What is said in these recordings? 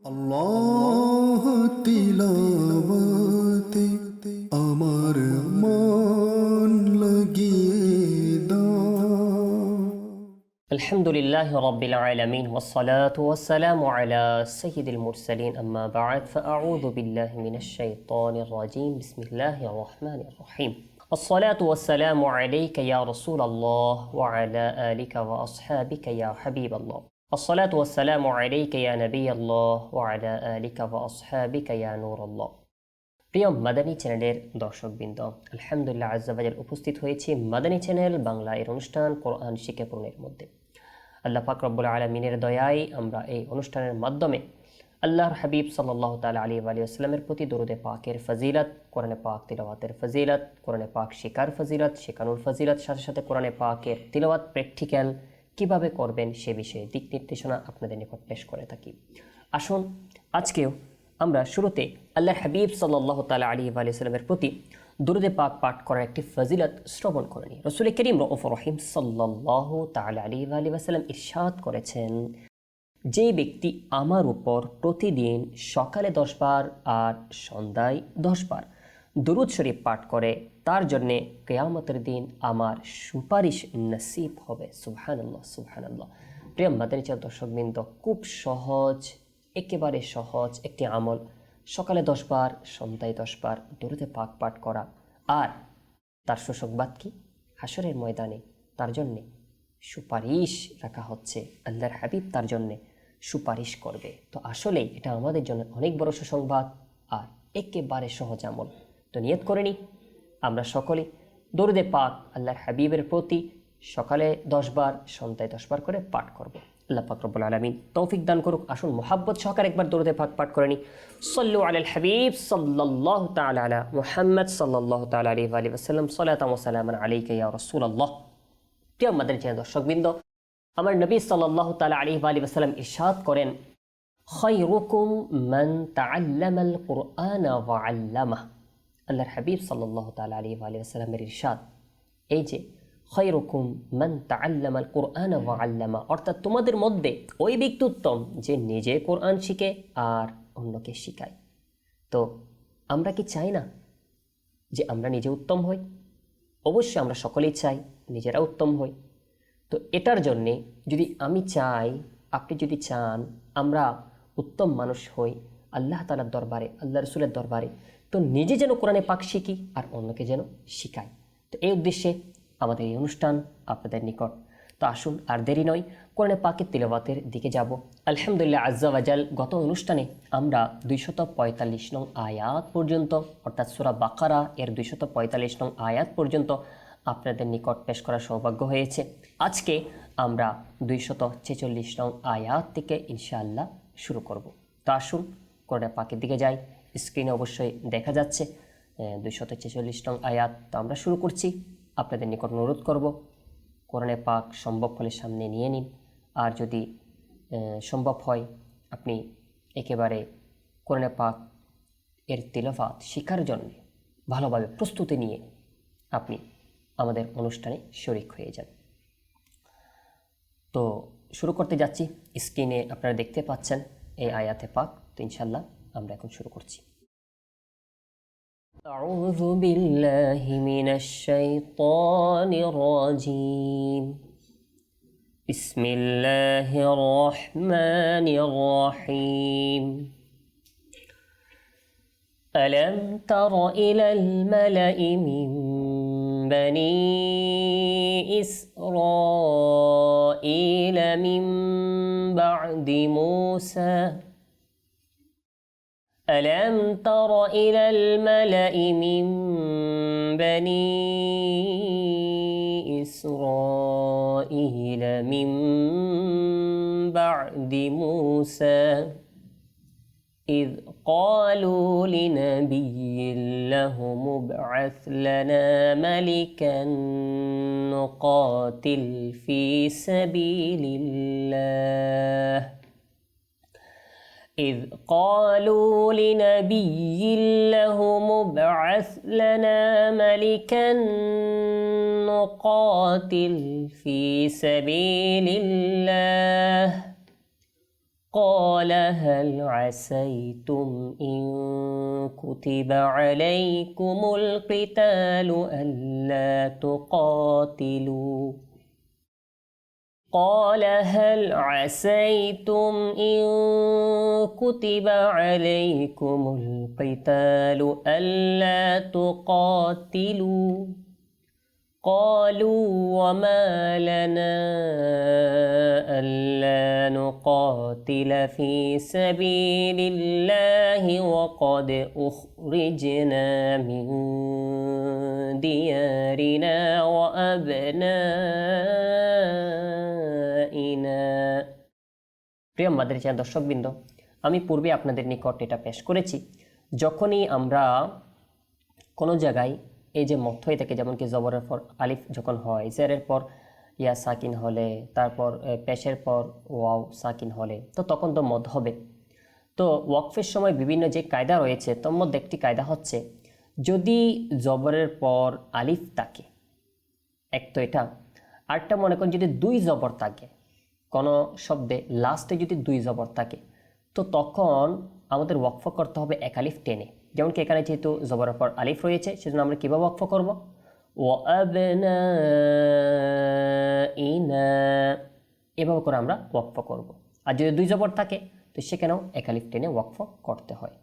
আল্লাহ তিলাওয়াতে আমার মন লাগিয়ে দাও الحمد لله رب العالمين والصلاة والسلام على سيد المرسلين أما بعد فأعوذ بالله من الشيطان الرجيم بسم الله الرحمن الرحيم الصلاة والسلام عليك يا رسول الله وعلى آلك وأصحابك يا حبيب الله الصلاة والسلام عليك يا نبي الله وعلى آلك وأصحابك يا نور الله প্রিয় মাদানী চ্যানেলের দর্শকবৃন্দ আলহামদুলিল্লাহ আজাবাজাল উপস্থিত হয়েছি মাদানী চ্যানেল বাংলা এর অনুষ্ঠান কোরআন শিখে পূরণের মধ্যে আল্লাহ পাক রব্বুল আলমিনের দয়ায় আমরা এই অনুষ্ঠানের মাধ্যমে আল্লাহর হাবিব সাল্লাহ তালা আলী আলী আসলামের প্রতি দরুদে পাকের ফজিলত কোরআনে পাক তিলাওয়াতের ফজিলত কোরআনে পাক শিকার ফজিলত শেখানোর ফজিলত সাথে সাথে কোরআনে পাকের তিলাওয়াত প্র্যাকটিক্যাল কীভাবে করবেন সে বিষয়ে দিক নির্দেশনা আপনাদের নিকট পেশ করে থাকি। আসুন, আজকেও আমরা শুরুতে আল্লাহ হাবিব সাল্লাহ তালা আলী আলী সাল্লামের প্রতি দুরুদে পাক পাঠ করার একটি ফজিলত শ্রবণ করে নিই। রসুল করিম রফ রহিম সাল্লাহ তালা আলী আলী আসাল্লাম ইরশাদ করেছেন যে ব্যক্তি আমার উপর প্রতিদিন সকালে দশবার আর সন্ধ্যায় দশবার দুরুদ শরীফ পাঠ করে তার জন্যে কেয়ামতের দিন আমার সুপারিশ নসিব হবে। সুবহানাল্লাহ সুবহানাল্লাহ। প্রিয় চার দর্শকবৃন্দ, খুব সহজ, একেবারে সহজ একটি আমল। সকালে দশবার সন্ধ্যায় দশবার দূরতে পাক পাঠ করা। আর তার সুসংবাদ কি? হাসরের ময়দানে তার জন্যে সুপারিশ রাখা হচ্ছে। আল্লাহর হাবিব তার জন্যে সুপারিশ করবে। তো আসলেই এটা আমাদের জন্য অনেক বড় সুসংবাদ আর একেবারে সহজ আমল। তো নিয়ত করে নি। আমরা সকলেই দরুদে পাক আল্লাহর হাবিবের প্রতি সকালে দশবার সন্ধ্যায় দশবার করে পাঠ করব। আল্লাহ পাক রব্বুল আলমিন তৌফিক দান করুক, আসুন মোহাব্বত সহকারে একবার দরুদে পাক পাঠ করে নি। সল্লু আলাল হাবিব, সাল্লাল্লাহু তাআলা আলা মুহাম্মদ ওয়া আলিহি ওয়াসাল্লাম। সালাতাম ওয়া সালামান আলাইকা ইয়া রাসূলুল্লাহ। প্রিয় আমাদের যে দর্শকবৃন্দ, আমার নবী সাল্লাহ তালা আলী আলী ওসালাম ইরশাদ করেন, খৈরুকুম মান তাআল্লামাল কুরআন ওয়া আল্লামাহ। আল্লাহর হাবিব সাল্লাহ তালা আলী আলী ওসালামের ইরশাদ। এই যে খৈরুকুম মান তাআল্লামাল কোরআন ওয়া আল্লামা, অর্থাৎ তোমাদের মধ্যে ওই ব্যক্তি উত্তম যে নিজে কোরআন শিখে আর অন্যকে শিখায়। তো আমরা কি চাই না যে আমরা নিজে উত্তম হই? অবশ্যই আমরা সকলেই চাই নিজেরা উত্তম হই। তো এটার জন্যে যদি আমি চাই, আপনি যদি চান আমরা উত্তম মানুষ হই, আল্লাহ তালার দরবারে, আল্লাহ রসুলের দরবারে তো নিজে যেন কোরআনে পাক শিখি আর অন্যকে যেন শিখাই। তো এই উদ্দেশ্যে আমাদের এই অনুষ্ঠান আপনাদের নিকট। তো আসুন আর দেরি নয়, কোরআনে পাকের তিলবাতের দিকে যাব। আলহামদুলিল্লাহ আজ্জাওয়াজাল গত অনুষ্ঠানে আমরা দুইশত পঁয়তাল্লিশ নং আয়াত পর্যন্ত, অর্থাৎ সুরা বাকারা এর দুইশত পঁয়তাল্লিশ নং আয়াত পর্যন্ত আপনাদের নিকট পেশ করার সৌভাগ্য হয়েছে। আজকে আমরা দুইশত ছেচল্লিশ নং আয়াত থেকে ইনশাআল্লাহ শুরু করব। তো আসুন কোরআনে পাকের দিকে যাই। স্ক্রিনে অবশ্যই দেখা যাচ্ছে দুইশত ছেচল্লিশ নং আয়াত। তো আমরা শুরু করছি। আপনাদের নিকট অনুরোধ করব, কোরআনে পাক সম্ভব হলে সামনে নিয়ে নিন। আর যদি সম্ভব হয়, আপনি একেবারে কোরআনে পাক এর তিলফাত শিখার জন্য ভালোভাবে প্রস্তুতি নিয়ে আপনি আমাদের অনুষ্ঠানে শরিক হয়ে যান। তো শুরু করতে যাচ্ছি। স্ক্রিনে আপনারা দেখতে পাচ্ছেন, এই আয়াতে পাক, তো ইনশাল্লাহ আমরা এখন শুরু করছি أعوذ بالله من الشيطان الرجيم بسم الله الرحمن الرحيم ألم تر إلى الملأ من بني إسرائيل من بعد موسى ألم تر إلى الملأ من بني إسرائيل من بعد موسى إذ قالوا لنبي له مبعث لنا ملكا نقاتل في سبيل الله إذ قالوا لنبي له مبعث لنا ملكا نقاتل في سبيل الله. قال هل عسيتم إن كتب عليكم القتال ألا تقاتلوا؟ قال هل عسيتم إن كتب عليكم القتال ألا تقاتلوا؟ قالوا وما لنا ألا نقاتل في سبيل الله وقد أخرجنا من ديارنا وأبنائنا প্রিয় মাদ্রাসা দর্শকবৃন্দ, আমি পূর্বে আপনাদের নিকট এটা পেশ করেছি, যখনই আমরা কোনো জায়গায় এই যে মত হয়ে থাকে যেমন কি জবরের পর আলিফ যখন হয়, জেরের পর ইয়া সাকিন হলে, তারপর পেশের পর ওয়াও সাকিন হলে, তো তখন তো মদ হবে। তো ওয়াকফের সময় বিভিন্ন যে কায়দা রয়েছে, তোর মধ্যে একটি কায়দা হচ্ছে, যদি জবরের পর আলিফ থাকে, এক তো এটা, আরেকটা মনে করেন যদি দুই জবর থাকে কোনো শব্দে লাস্টে যদি দুই জবর থাকে, তো তখন আমাদের ওয়াকফ করতে হবে এক আলিফ টেনে। যেমন কি এখানে যেহেতু জবরের পর আলিফ রয়েছে, সেজন্য আমরা কীভাবে ওয়াকফ করব? ও এভাবে করে আমরা ওয়াকফ করব। আর যদি দুই জবর থাকে, তো সেখানেও এক আলিফ টেনে ওয়াকফ করতে হয়।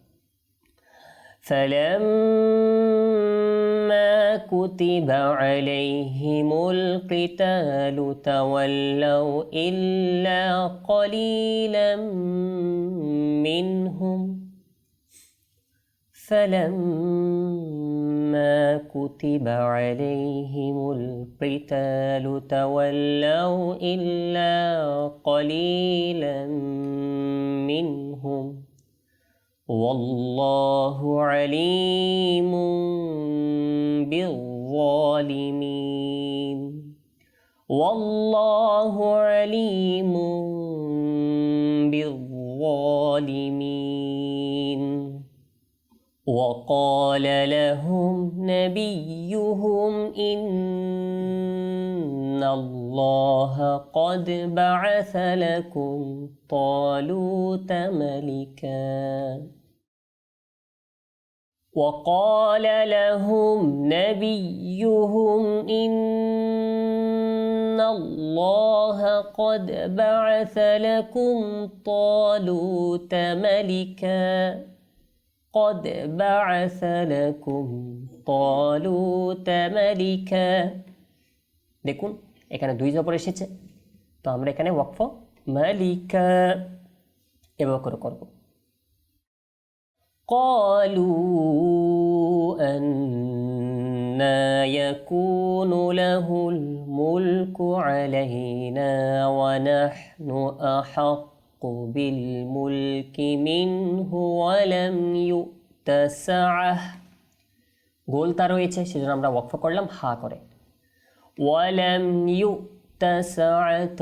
كتب عليهم القتال تولوا إلا قليلا منهم. فلما كتب عليهم القتال تولوا إلا قليلا منهم. والله عليم بالظالمين. والله عليم بالظالمين. وقال لهم نبيهم إن الله قد بعث لكم طالوت ملكا. وقال لهم نبيهم إن الله قد بعث لكم طالوت ملكا قد بعث لكم طالوت ملكا দেখুন এখানে দুই জবর এসেছে তো আমরা এখানে ওয়াকফ মালিকা এভাবে করে করব قالوا أنا يكون له الملك علينا ونحن أحق بالملك منه ولم يؤت سعه গোলতা রয়েছে সেজন্য আমরা ওয়াকফ করলাম হা করে ওয়ালাম يؤت سعة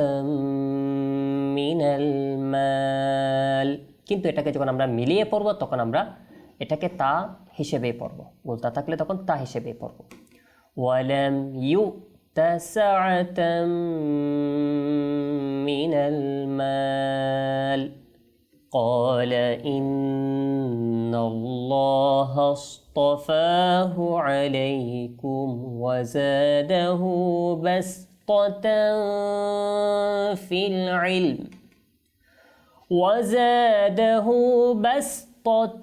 من المال কিন্তু এটাকে যখন আমরা মিলিয়ে পড়ব তখন আমরা এটাকে তা হিসেবেই পড়ব গোলতা থাকলে তখন তা হিসেবেই পড়ব ওয়ালাম يؤت سعة من المال قال إن الله اصطفاه عليكم وزاده بسطة في العلم وزاده بسطة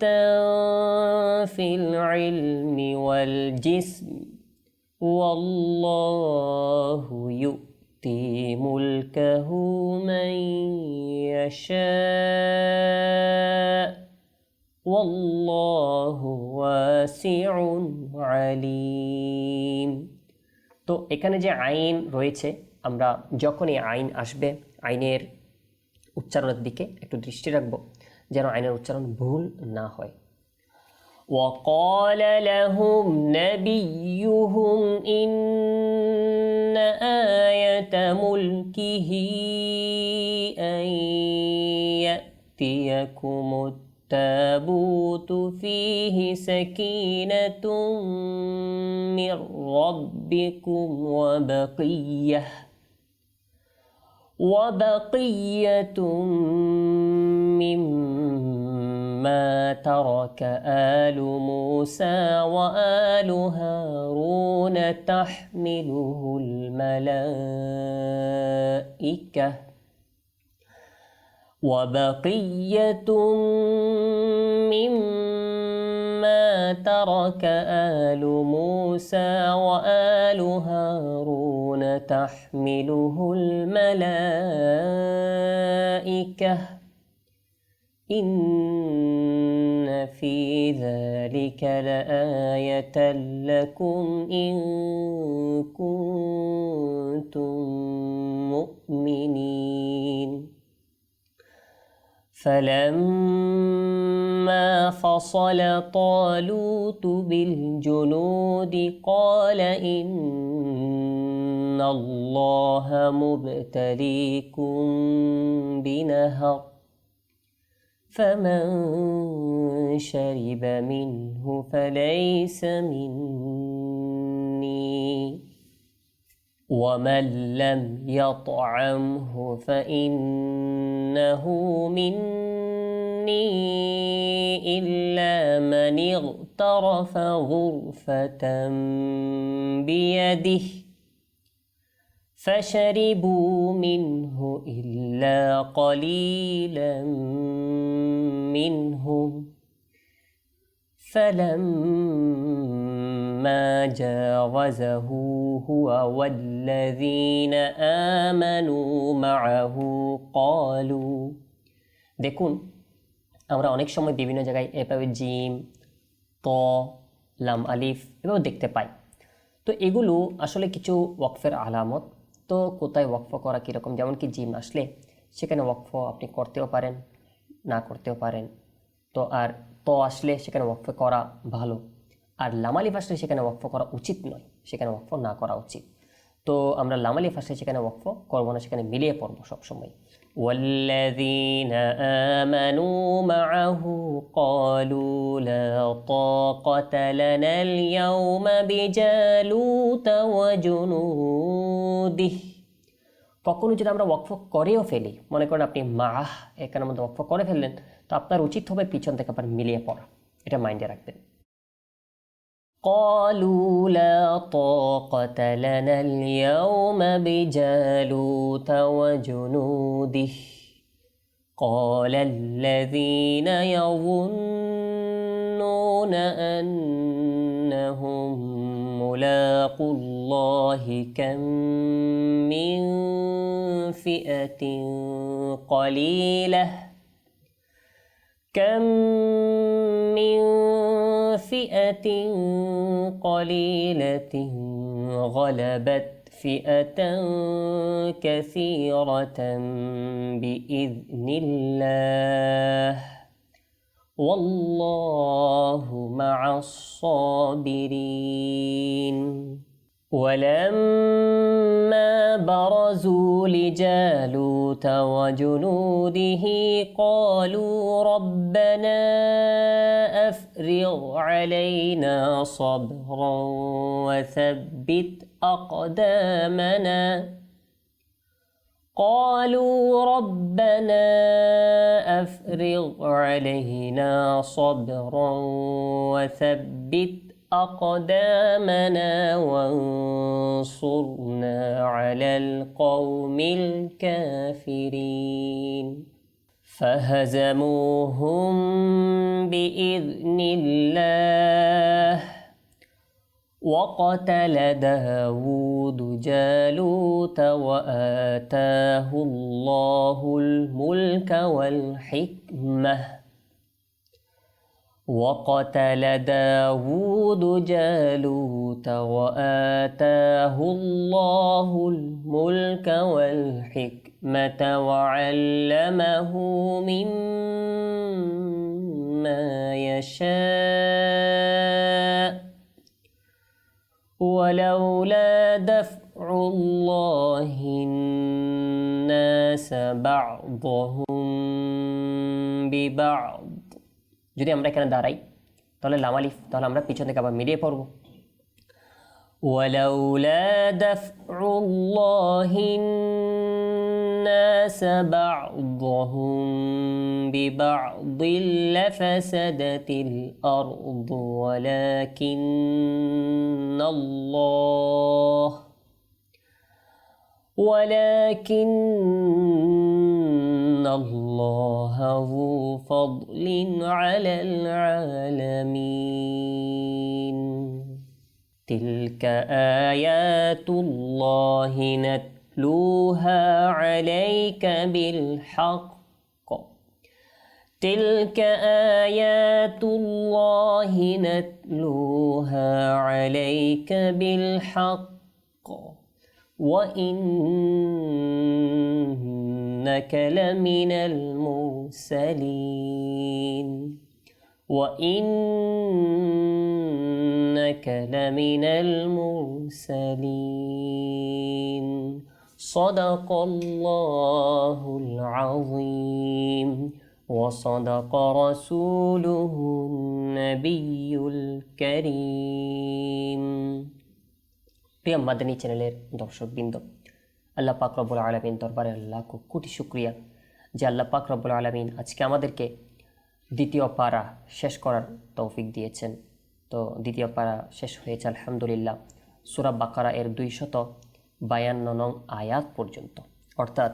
في العلم والجسم والله يؤتي ملكه من يشاء والله واسع عليم তো এখানে যে আইন রয়েছে আমরা যখনই আইন আসবে আইনের উচ্চারণের দিকে একটু দৃষ্টি রাখবো যেন আইনের উচ্চারণ ভুল না হয় وقال لهم نبيهم إن آية ملكه أن يأتيكم التابوت فيه سكينة من ربكم وبقيه وبقية مما ترك آل موسى وآل هارون تحمله الملائكة. وبقية مما ترك آل موسى وآل هارون تحمله الملائكة. إن في ذلك لآية لكم إن كنتم مؤمنين. فلما فصل طالوت بالجنود قال إن الله مبتليكم بنهر فمن شرب منه فليس مني ومن لم يطعمه فإنه مني إلا من اغترف غرفة بيده فشربوا منه إلا قليلا منهم فلما جاوزه هو والذين آمنوا معه قالوا দেখুন আমরা অনেক সময় বিভিন্ন জায়গায় এভাবে জিম ত লাম আলিফ এভাবে দেখতে পাই তো এগুলো আসলে কিছু ওয়াকফের আলামত তো কোথায় ওয়াকফ করা কীরকম যেমন কি জিম আসলে সেখানে ওয়াকফ আপনি করতেও পারেন না করতেও পারেন তো আর ত আসলে সেখানে ওয়াকফ করা ভালো আর লামালিফ আসলে সেখানে ওয়াকফ করা উচিত নয় সেখানে ওয়াকফ না করা উচিত তো আমরা লামালিফ আসলে সেখানে ওয়াকফ করবো না সেখানে মিলিয়ে পড়বো সবসময় والذين آمنوا معه قالوا لا طاقة لنا اليوم بجالوت وجنوده কখনো যদি আমরা ওয়াকফ করেও ফেলি মনে করেন আপনি মাহ এখানের মধ্যে ওয়াকফ করে ফেললেন তো আপনার উচিত হবে পিছন থেকে আবার মিলিয়ে পড়া এটা মাইন্ডে রাখবেন قالوا لا طاقة لنا اليوم بجالوت وجنوده قال الذين يظنون أنهم ملاقوا الله كم من فئة قليلة كم من فئة قليلة غلبت فئة كثيرة بإذن الله. والله مع الصابرين. ولما برزوا لجالوت وجنوده قالوا ربنا أفرغ علينا صبرا وثبت أقدامنا. قالوا ربنا أفرغ علينا صبرا وثبت أقدامنا وانصرنا على القوم الكافرين. فهزموهم بإذن الله. وقتل داود جالوت وآتاه الله الملك والحكمة. وقتل داود جالوت وآتاه الله الملك والحكمة وعلمه مما يشاء. ولولا دفع الله الناس بعضهم ببعض যদি আমরা এখানে দাঁড়াই তাহলে লামালিফ তাহলে আমরা পিছন থেকে আবার মিলিয়ে পড়ব ولولا دفع الله الناس بعضهم ببعض لفسدت الأرض ولكن الله ولكن الله ذو فضل على العالمين. تلك آيات الله نتلوها عليك بالحق. تلك آيات الله نتلوها عليك بالحق. وإنك لمن المرسلين وإنك لمن المرسلين صدق الله العظيم وصدق رسوله النبي الكريم প্রিয় মাদানী চ্যানেলের দর্শকবৃন্দ, আল্লাহ পাক রব্বুল আলমিন দরবারে লাখ কোটি শুক্রিয়া যে আল্লাহ পাক রব্বুল আলমিন আজকে আমাদেরকে দ্বিতীয় পাড়া শেষ করার তৌফিক দিয়েছেন। তো দ্বিতীয় পাড়া শেষ হয়েছে আলহামদুলিল্লাহ। সুরা বাকারা এর দুইশত বায়ান্ন নং আয়াত পর্যন্ত। অর্থাৎ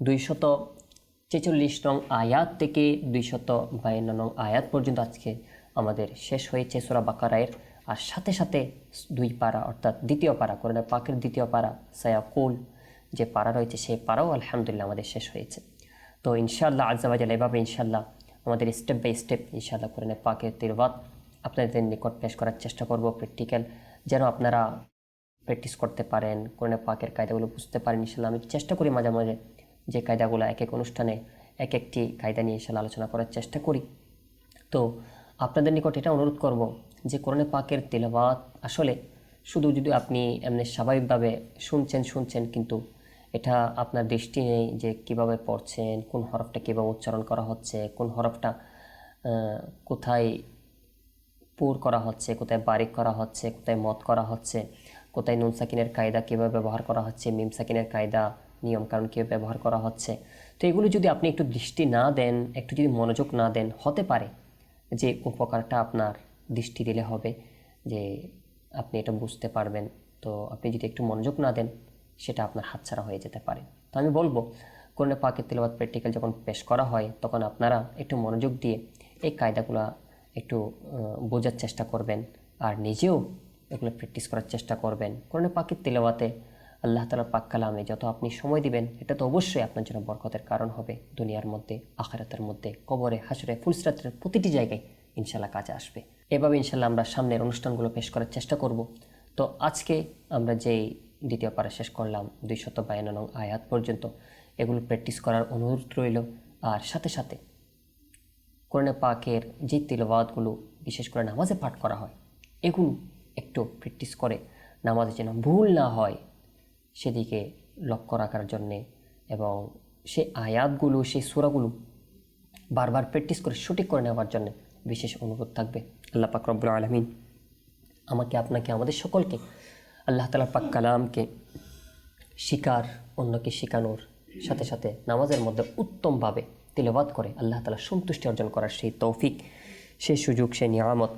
দুইশত ছেচল্লিশ নং আয়াত থেকে দুইশত বায়ান্ন নং আয়াত পর্যন্ত আজকে আমাদের শেষ হয়েছে সুরা বাকারায়ের আর সাথে সাথে দুই পাড়া, অর্থাৎ দ্বিতীয় পাড়া কোরআন পাকের দ্বিতীয় পাড়া সায়াকুল যে পাড়া রয়েছে, সেই পাড়াও আলহামদুলিল্লাহ আমাদের শেষ হয়েছে। তো ইনশাআল্লাহ আজাবাজাল এভাবে ইনশাআল্লাহ আমাদের স্টেপ বাই স্টেপ ইনশাআল্লাহ কোরআন পাকের তিরবাদ আপনাদের নিকট পেশ করার চেষ্টা করব প্র্যাকটিক্যাল যেন আপনারা প্র্যাকটিস করতে পারেন কোরআন পাকের কায়দাগুলো বুঝতে পারেন। ইনশাআল্লাহ আমি চেষ্টা করি মাঝে মাঝে যে কায়দাগুলো এক এক অনুষ্ঠানে এক একটি কায়দা নিয়ে ইনশাআল্লাহ আলোচনা করার চেষ্টা করি। তো আপনাদের নিকট এটা অনুরোধ করব যে কোরআনে পাকের তেলাবাত আসলে শুধু যদি আপনি এমনি স্বাভাবিকভাবে শুনছেন শুনছেন, কিন্তু এটা আপনার দৃষ্টি নেই যে কীভাবে পড়ছেন, কোন হরফটা কীভাবে উচ্চারণ করা হচ্ছে, কোন হরফটা কোথায় পুর করা হচ্ছে, কোথায় বারিক করা হচ্ছে, কোথায় মত করা হচ্ছে, কোথায় নুন সাকিনের কায়দা কীভাবে ব্যবহার করা হচ্ছে, মিম সাকিনের কায়দা নিয়ম কারণ কীভাবে ব্যবহার করা হচ্ছে। তো এগুলো যদি আপনি একটু দৃষ্টি না দেন, একটু যদি মনোযোগ না দেন, হতে পারে যে উপকারটা আপনার। দৃষ্টি দিলে হবে যে আপনি এটা বুঝতে পারবেন। তো আপনি যদি একটু মনোযোগ না দেন, সেটা আপনার হাতছাড়া হয়ে যেতে পারে। তো আমি বলব, কোরআনে পাকের তেলাবাদ প্র্যাকটিক্যাল যখন পেশ করা হয়, তখন আপনারা একটু মনোযোগ দিয়ে এই কায়দাগুলো একটু বোঝার চেষ্টা করবেন আর নিজেও এগুলো প্র্যাকটিস করার চেষ্টা করবেন। কোরআনে পাকের তেলাওয়াতে আল্লাহ তালার পাক কালামে যত আপনি সময় দিবেন, এটা তো অবশ্যই আপনার জন্য বরকতের কারণ হবে। দুনিয়ার মধ্যে, আখারাতের মধ্যে, কবরে হাসরে ফুলসরাতের প্রতিটি জায়গায় ইনশাল্লাহ কাজে আসবে। এভাবে ইনশাল্লাহ আমরা সামনের অনুষ্ঠানগুলো পেশ করার চেষ্টা করব। তো আজকে আমরা যেই দ্বিতীয় পারা শেষ করলাম, দুইশত বায়ান্ন নং আয়াত পর্যন্ত, এগুলো প্র্যাকটিস করার অনুরোধ রইল। আর সাথে সাথে কোরআনে পাকের যে তিলবাদগুলো বিশেষ করে নামাজে পাঠ করা হয়, এগুলো একটু প্র্যাকটিস করে নামাজে যেন ভুল না হয়, সেদিকে লক্ষ্য রাখার জন্যে এবং সেই আয়াতগুলো সেই সুরাগুলো বারবার প্র্যাকটিস করে সঠিক করে নেওয়ার জন্য বিশেষ অনুরোধ থাকবে। আল্লাহ পাক রব্বুল আলমিন আমাকে, আপনাকে, আমাদের সকলকে আল্লাহ তালা পাক কালামকে শিকার, অন্যকে শেখানোর সাথে সাথে নামাজের মধ্যে উত্তমভাবে তিলবাদ করে আল্লাহ তালা সন্তুষ্টি অর্জন করার সেই তৌফিক, সেই সুযোগ, সেই নিয়ামত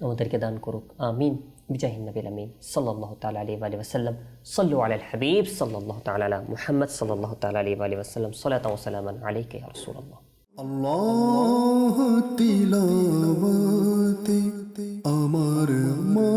আমাদেরকে দান করুক। আমিন। বিজাহিন নবীল আমিন। সাল্লাহ তালা আলী আলী ওসাল্লাম সাল্লু আল হাবিব সাল্লাহ তালা আলা মুহাম্মদ সাল্লাহ তালা আলী আলী ওসাল্লাম ওসালামান আলীকে রসুল্লাহ আল্লাহ তিলাবতে আমার মা